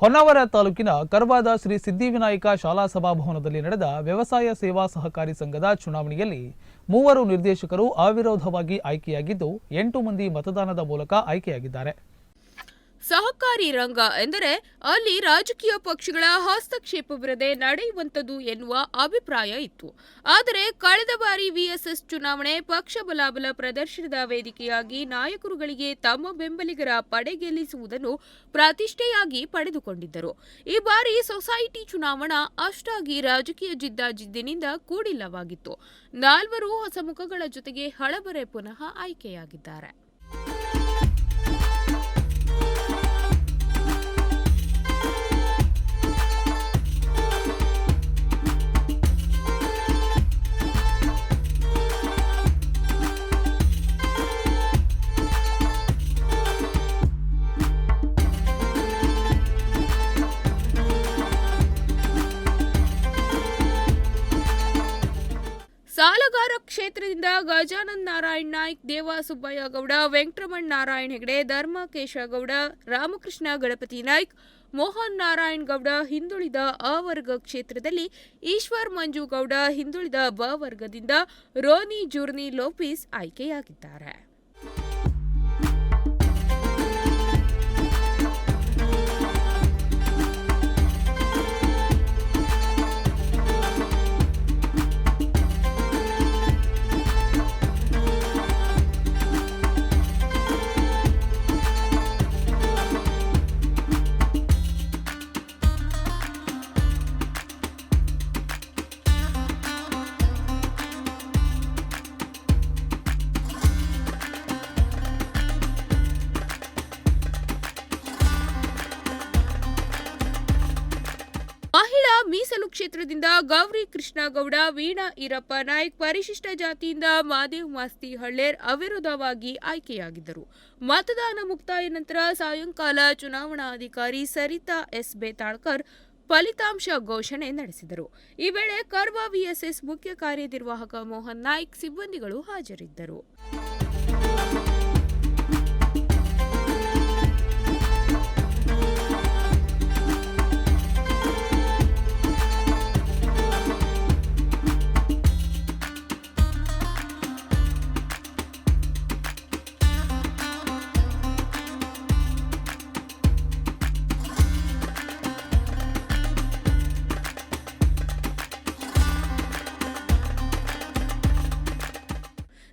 ಹೊನ್ನಾವರ ತಾಲೂಕಿನ ಕರ್ವಾದ ಶ್ರೀ ಸಿದ್ಧಿವಿನಾಯಕ ಶಾಲಾ ಸಭಾಭವನದಲ್ಲಿ ನಡೆದ ವ್ಯವಸಾಯ ಸೇವಾ ಸಹಕಾರಿ ಸಂಘದ ಚುನಾವಣೆಯಲ್ಲಿ ಮೂವರು ನಿರ್ದೇಶಕರು ಅವಿರೋಧವಾಗಿ ಆಯ್ಕೆಯಾಗಿದ್ದು ಎಂಟು ಮಂದಿ ಮತದಾನದ ಮೂಲಕ ಆಯ್ಕೆಯಾಗಿದ್ದಾರೆ. ಸಹಕಾರಿ ರಂಗ ಎಂದರೆ ಅಲ್ಲಿ ರಾಜಕೀಯ ಪಕ್ಷಗಳ ಹಸ್ತಕ್ಷೇಪವಿರದೆ ನಡೆಯುವಂಥದ್ದು ಎನ್ನುವ ಅಭಿಪ್ರಾಯ ಇತ್ತು. ಆದರೆ ಕಳೆದ ಬಾರಿ ವಿಎಸ್ಎಸ್ ಚುನಾವಣೆ ಪಕ್ಷ ಬಲಾಬಲ ಪ್ರದರ್ಶನದ ವೇದಿಕೆಯಾಗಿ ನಾಯಕರುಗಳಿಗೆ ತಮ್ಮ ಬೆಂಬಲಿಗರ ಪಡೆ ಗೆಲ್ಲಿಸುವುದನ್ನು ಪ್ರತಿಷ್ಠೆಯಾಗಿ ಪಡೆದುಕೊಂಡಿದ್ದರು. ಈ ಬಾರಿ ಸೊಸೈಟಿ ಚುನಾವಣಾ ಅಷ್ಟಾಗಿ ರಾಜಕೀಯ ಜಿದ್ದಾಜಿದ್ದಿನಿಂದ ಕೂಡಿಲ್ಲವಾಗಿತ್ತು. ನಾಲ್ವರು ಹೊಸ ಮುಖಗಳ ಜೊತೆಗೆ ಹಳಬರೆ ಪುನಃ ಆಯ್ಕೆಯಾಗಿದ್ದಾರೆ. ಸಾಲಗಾರ ಕ್ಷೇತ್ರದಿಂದ ಗಜಾನಂದ ನಾರಾಯಣ್ ನಾಯ್ಕ್ ದೇವ ಸುಬ್ಬಯ್ಯ ಗೌಡ, ವೆಂಕಟರಮಣ್ ನಾರಾಯಣ್ ಹೆಗಡೆ, ಧರ್ಮಕೇಶ ಗೌಡ, ರಾಮಕೃಷ್ಣ ಗಣಪತಿ ನಾಯ್ಕ್, ಮೋಹನ್ ನಾರಾಯಣ್ ಗೌಡ ಹಿಂದುಳಿದ ಅ ವರ್ಗ ಕ್ಷೇತ್ರದಲ್ಲಿ ಈಶ್ವರ್ ಮಂಜು ಗೌಡ ಹಿಂದುಳಿದ ಬ ವರ್ಗದಿಂದ ರೋನಿ ಜೂರ್ನಿ ಲೋಪಿಸ್ ಆಯ್ಕೆಯಾಗಿದ್ದಾರೆ. ಮೀಸಲು ಕ್ಷೇತ್ರದಿಂದ ಗೌರಿ ಕೃಷ್ಣಗೌಡ, ವೀಣಾ ಈರಪ್ಪ ನಾಯ್ಕ್ ಪರಿಶಿಷ್ಟ ಜಾತಿಯಿಂದ ಮಾದೇವ್ ಮಾಸ್ತಿ ಹಳ್ಳೇರ್ ಅವಿರೋಧವಾಗಿ ಆಯ್ಕೆಯಾಗಿದ್ದರು. ಮತದಾನ ಮುಕ್ತಾಯ ನಂತರ ಸಾಯಂಕಾಲ ಚುನಾವಣಾಧಿಕಾರಿ ಸರಿತಾ ಎಸ್. ಬೇತಾಳ್ಕರ್ ಫಲಿತಾಂಶ ಘೋಷಣೆ ನಡೆಸಿದರು. ಈ ವೇಳೆ ಕರ್ವಾ ವಿಎಸ್ಎಸ್ ಮುಖ್ಯ ಕಾರ್ಯನಿರ್ವಾಹಕ ಮೋಹನ್ ನಾಯ್ಕ್ ಸಿಬ್ಬಂದಿಗಳು ಹಾಜರಿದ್ದರು.